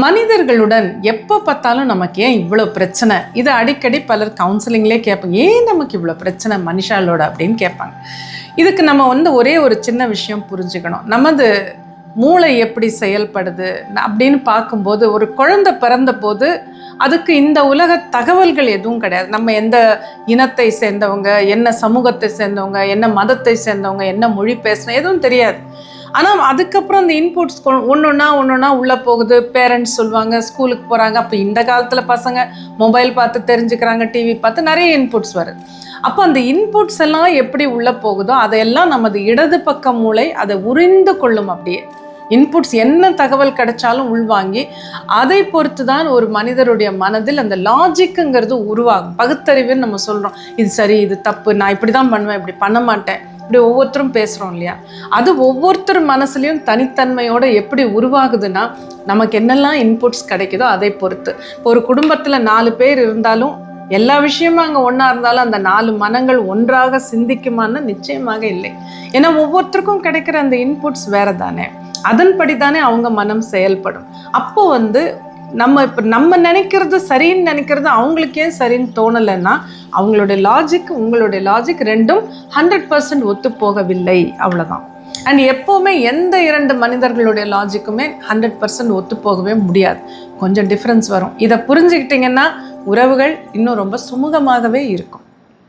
மனிதர்களுடன் எப்போ பார்த்தாலும் நமக்கு ஏன் இவ்வளோ பிரச்சனை? இது அடிக்கடி பலர் கவுன்சிலிங்லேயே கேட்பாங்க. ஏன் நமக்கு இவ்வளோ பிரச்சனை மனுஷாலோட அப்படின்னு கேட்பாங்க. இதுக்கு நம்ம வந்து ஒரே ஒரு சின்ன விஷயம் புரிஞ்சுக்கணும். நமது மூளை எப்படி செயல்படுது அப்படின்னு பார்க்கும்போது ஒரு குழந்தை பிறந்த போது அதுக்கு இந்த உலக தகவல்கள் எதுவும் கிடையாது. நம்ம எந்த இனத்தை சேர்ந்தவங்க என்ன சமூகத்தை சேர்ந்தவங்க என்ன மதத்தை சேர்ந்தவங்க என்ன மொழி பேசுகிறோம் எதுவும் தெரியாது. ஆனால் அதுக்கப்புறம் அந்த இன்புட்ஸ் ஒன்று ஒன்றா ஒன்று ஒன்றா உள்ளே போகுது. பேரண்ட்ஸ் சொல்லுவாங்க ஸ்கூலுக்கு போகிறாங்க அப்போ இந்த காலத்தில் பசங்க மொபைல் பார்த்து தெரிஞ்சுக்கிறாங்க டிவி பார்த்து நிறைய இன்புட்ஸ் வருது. அப்போ அந்த இன்புட்ஸ் எல்லாம் எப்படி உள்ளே போகுதோ அதையெல்லாம் நமது இடது பக்க மூளை அதை உறிந்து கொள்ளும் அப்படியே. இன்புட்ஸ் என்ன தகவல் கிடைச்சாலும் உள்வாங்கி அதை பொறுத்து தான் ஒரு மனிதருடைய மனதில் அந்த லாஜிக்குங்கிறது உருவாகும். பகுத்தறிவுன்னு நம்ம சொல்கிறோம் இது சரி இது தப்பு நான் இப்படி தான் பண்ணுவேன் இப்படி பண்ண மாட்டேன். இப்படி ஒவ்வொருத்தரும் பேசுகிறோம் இல்லையா? அது ஒவ்வொருத்தர் மனசுலையும் தனித்தன்மையோட எப்படி உருவாகுதுன்னா நமக்கு என்னெல்லாம் இன்புட்ஸ் கிடைக்குதோ அதை பொறுத்து. இப்போ ஒரு குடும்பத்தில் நாலு பேர் இருந்தாலும் எல்லா விஷயமும் அங்கே ஒன்றா இருந்தாலும் அந்த நாலு மனங்கள் ஒன்றாக சிந்திக்குமான்னு நிச்சயமாக இல்லை. ஏன்னா ஒவ்வொருத்தருக்கும் கிடைக்கிற அந்த இன்புட்ஸ் வேறு தானே அதன்படி தானே அவங்க மனம் செயல்படும். அப்போ வந்து நம்ம இப்போ நம்ம நினைக்கிறது சரின்னு நினைக்கிறது அவங்களுக்கு ஏன் சரின்னு தோணலைன்னா அவங்களுடைய லாஜிக் உங்களுடைய லாஜிக் ரெண்டும் ஹண்ட்ரட் பர்சன்ட் ஒத்து போகவில்லை அவ்வளோதான் அண்ட் எப்போவுமே எந்த இரண்டு மனிதர்களுடைய லாஜிக்குமே ஹண்ட்ரட் பர்சன்ட் ஒத்து போகவே முடியாது. கொஞ்சம் டிஃப்ரென்ஸ் வரும். இதை புரிஞ்சுக்கிட்டிங்கன்னா உறவுகள் இன்னும் ரொம்ப சுமூகமாகவே இருக்கும்.